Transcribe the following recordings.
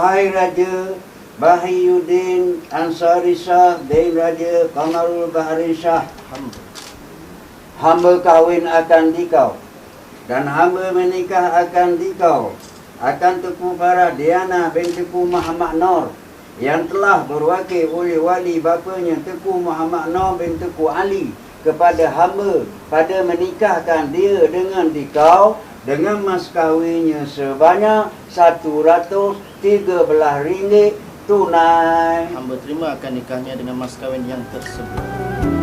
Wahai Raja Bahiyuddin Ansari Shah bin Raja Kamarul Bahari Shah. Hamba kahwin akan dikau dan hamba menikah akan dikau. Akan Tuku Farah Diana bin Tuku Muhammad Nur yang telah berwakil oleh wali bapanya Tuku Muhammad Nur bin Tuku Ali kepada hamba pada menikahkan dia dengan dikau dengan mas kahwinnya sebanyak RM113 tunai. Hamba terima akan nikahnya dengan mas kahwin yang tersebut.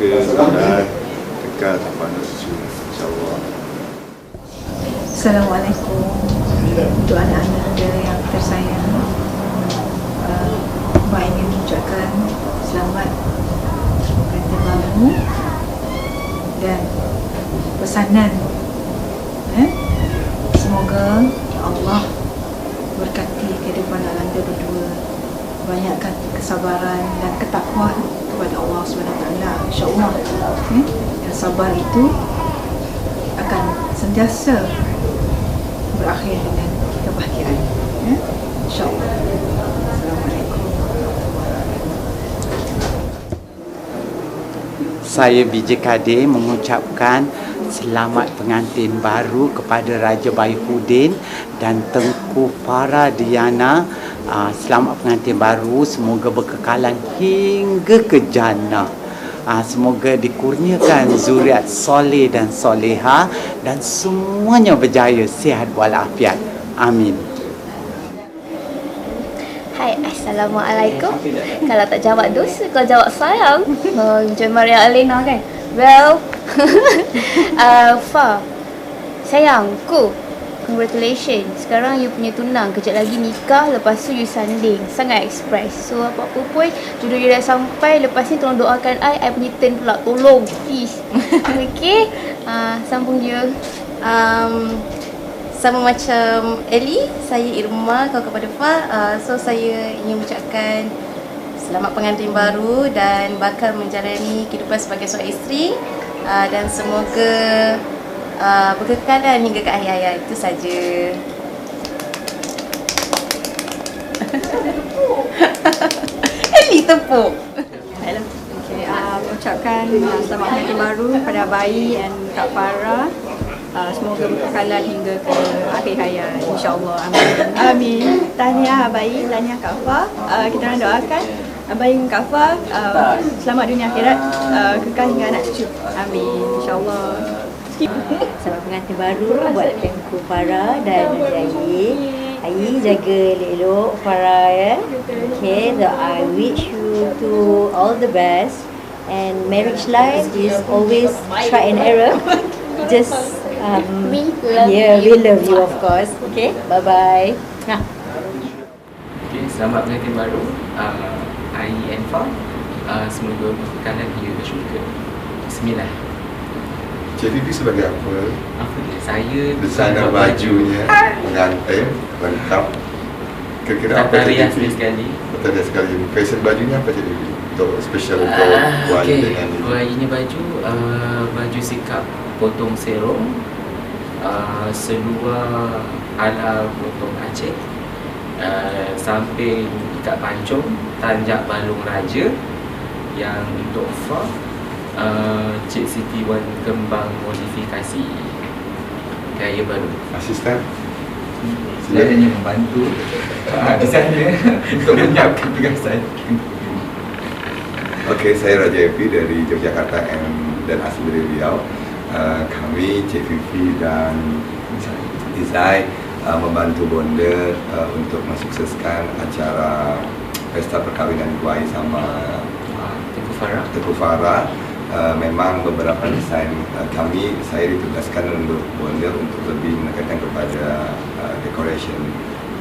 Semoga mudah kekal tanpa anak cucu insyaAllah Assalamualaikum untuk anak-anak dia yang tersayang. Uh, Mak ingin mengucapkan selamat kata baru dan pesanan. Eh? Semoga Allah berkati kehidupan anda berdua. Banyakkan kesabaran dan ketakwaan kepada Allah SWT. InsyaAllah. Eh? Yang sabar itu akan sentiasa berakhir dengan kebahagiaan. Ya? InsyaAllah. Saya BJ Kadir mengucapkan selamat pengantin baru kepada Raja Baihudin dan Tengku Farah Diana. Ah, Selamat pengantin baru, semoga berkekalan hingga ke jannah. Ah, semoga dikurniakan zuriat soleh dan soleha dan semuanya berjaya, sihat walafiat. Amin. Hai, Assalamualaikum. Kalau tak jawab dosa, kau jawab sayang. Oh, macam Maria Elena kan? Well, uh, Fa, sayangku. Congratulations. Sekarang you punya tunang. Kejap lagi nikah. Lepas tu you sanding. Sangat express. So, apa-apa pun. Jodoh you dah sampai. Lepas ni tolong doakan I. I punya turn pula. Tolong. Please. okay? Uh, sambung je. Um, sama macam Ellie, saya Irma, kau kepada Fa. Uh, so saya ingin mengucapkan selamat pengantin baru dan bakal menjalani kehidupan sebagai seorang isteri uh, dan semoga uh, berkekalan hingga ke akhir hayat. Itu saja. Ellie tepuk. Hello. Okay, uh, mengucapkan uh, selamat pengantin baru kepada Bayi dan Kak Farah. Uh, semoga berkekalan hingga ke akhir hayat. InsyaAllah. Amin. Amin. Tahniah Bayi, tahniah Kak Fah. Uh, kita orang doakan Abai dan Kak uh, selamat dunia akhirat, uh, kekal hingga anak cucu. Amin. InsyaAllah. Pengantin baru buat Tengku Farah dan Ayi. Ayi jaga elok Farah ya. Okay, so I wish you to all the best. And marriage life is always try and error. Just um, We love yeah, you. we love you of course. Okay, bye bye. Nah. Okay, selamat pengantin baru uh, Ai and Fa uh, Semoga berkekalan hingga ke syurga JPP sebagai apa? Apa dia? Saya Desainer bajunya Pengantin Lengkap Kira-kira apa Tata rias JPP? dia sekali Betul dia sekali Fashion bajunya apa JPP? Untuk special untuk Ah, Buat okay. dengan Buayinya baju uh, Baju sikap potong serong uh, Seluar ala potong Aceh uh, Samping ikat pancung Tanjak balung raja Yang untuk Fa uh, Cik Siti Wan kembang modifikasi Gaya baru Asisten Saya hanya membantu uh, di sana untuk menyiapkan tugasan. Okey, saya Raja Epi dari Yogyakarta and- dan asli dari Riau. Uh, kami Cik Fifi dan Izai uh, membantu bonda uh, untuk mensukseskan acara pesta perkahwinan Kuai sama Uh, Tengku Farah. Teguh Farah. Uh, memang beberapa desain uh, kami saya ditugaskan untuk bonda untuk lebih menekankan kepada uh, decoration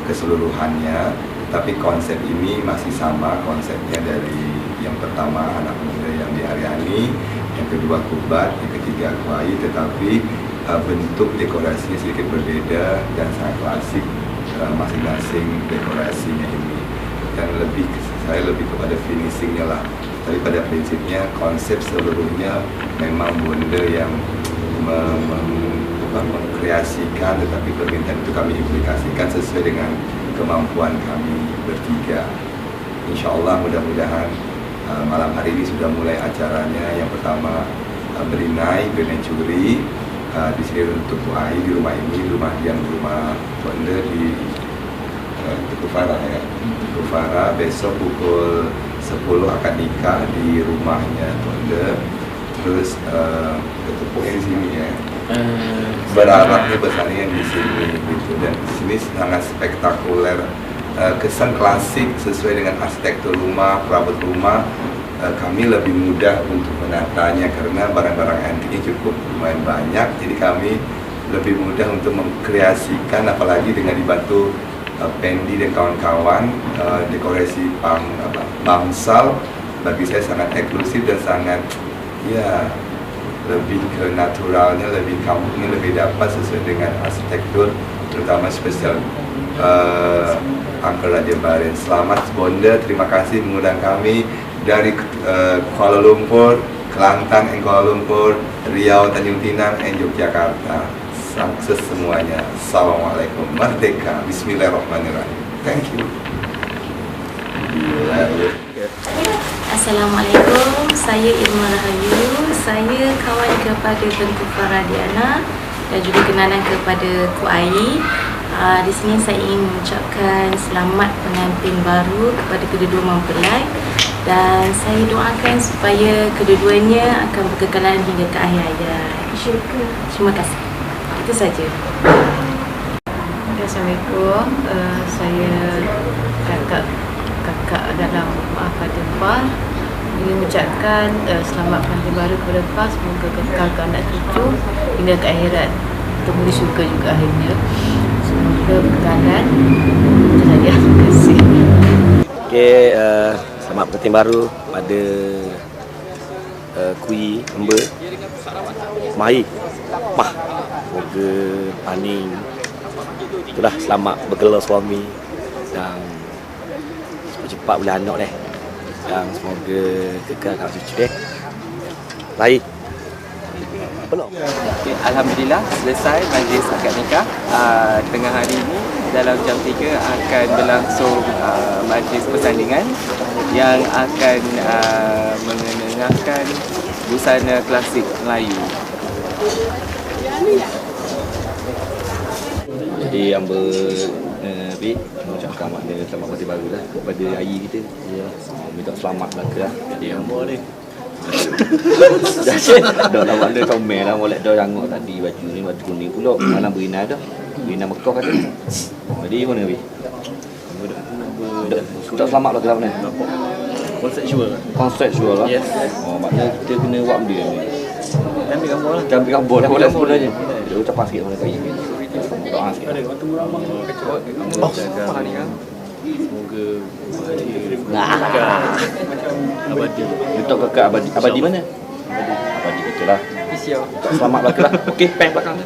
keseluruhannya. Tapi konsep ini masih sama konsepnya dari yang pertama anak muda yang diaryani yang kedua kubat yang ketiga kuai. Tetapi bentuk dekorasinya sedikit berbeda dan sangat klasik masing-masing dekorasinya ini. Dan lebih saya lebih kepada finishingnya lah tapi pada prinsipnya konsep seluruhnya memang bunda yang me- me- bukan mengkreasikan tetapi permintaan itu kami implikasikan sesuai dengan kemampuan kami bertiga. Insya Allah mudah-mudahan uh, malam hari ini sudah mulai acaranya. Yang pertama uh, berinai berinai curi uh, di sini untuk Bu Ai di rumah ini rumah yang rumah bonda di Teguh Farah ya. Teguh Farah besok pukul 10 akan nikah di rumahnya Bonda. Terus uh, di sini ya. Uh, Beralatnya bersandingan di sini gitu dan di sini sangat spektakuler. Uh, kesan klasik sesuai dengan arsitektur rumah, perabot rumah uh, kami lebih mudah untuk menatanya karena barang-barang antiknya cukup lumayan banyak jadi kami lebih mudah untuk mengkreasikan apalagi dengan dibantu uh, Pendi dan kawan-kawan uh, dekorasi pam, apa, bamsal bagi saya sangat eksklusif dan sangat ya lebih ke naturalnya, lebih kampungnya, lebih dapat sesuai dengan arsitektur terutama spesial uh, Angker Raja Barin. Selamat Bonda, terima kasih mengundang kami dari uh, Kuala Lumpur, Kelantan, and Kuala Lumpur, Riau, Tanjung Pinang, and Yogyakarta. Sukses semuanya. Assalamualaikum. Merdeka. Bismillahirrahmanirrahim. Thank you. Assalamualaikum, saya Irma Rahayu. Saya kawan kepada Tengku Faradiana dan juga kenalan kepada Ku Ai. Uh, di sini saya ingin mengucapkan selamat pengantin baru kepada kedua-dua mempelai dan saya doakan supaya kedua-duanya akan berkekalan hingga ke akhir hayat. Terima kasih. Itu saja. Assalamualaikum. Uh, saya kakak kakak dalam Pada Fah ingin mengucapkan uh, selamat pengantin baru kepada Fah semoga kekal ke anak cucu hingga ke akhirat. Di syurga juga akhirnya. Semoga itu saja terima kasih. Okey, uh, selamat pengantin baru pada uh, Kui Hamba. Mahi Mah Semoga paning Itulah selamat bergelar suami Dan cepat-cepat boleh anak deh Dan semoga kekal kat cucu deh Baik Belum Okay, Alhamdulillah selesai majlis akad nikah. Uh, tengah hari ini dalam jam 3 akan berlangsung uh, majlis persandingan yang akan uh, mengenakan busana klasik Melayu. Jadi Hamba uh, Bik Mengucapkan makna selamat pengantin baru lah Kepada ayi kita. Ya. Minta selamat lah ke lah. Jadi Hamba ni Dah nak makna comel lah. Molek dah rangok tadi baju ni Baju kuning pula. Malam berina dah. Berina Mekah kata. Jadi mana Bik? Tak selamat lah ke mana? Konseptual Konseptual lah. Yes. Oh maknanya kita kena buat benda ni. Kita ambil gambar lah. Kita ambil gambar lah. Boleh sebenarnya. Dia ucapan sikit mana kaya Doa sikit Ada waktu ramah Oh, ni kan Semoga bahagia. Kekal. Abadi Untuk kekal abadi Abadi mana? Abadi kita lah Isiau. Selamat lah Okey, pen belakang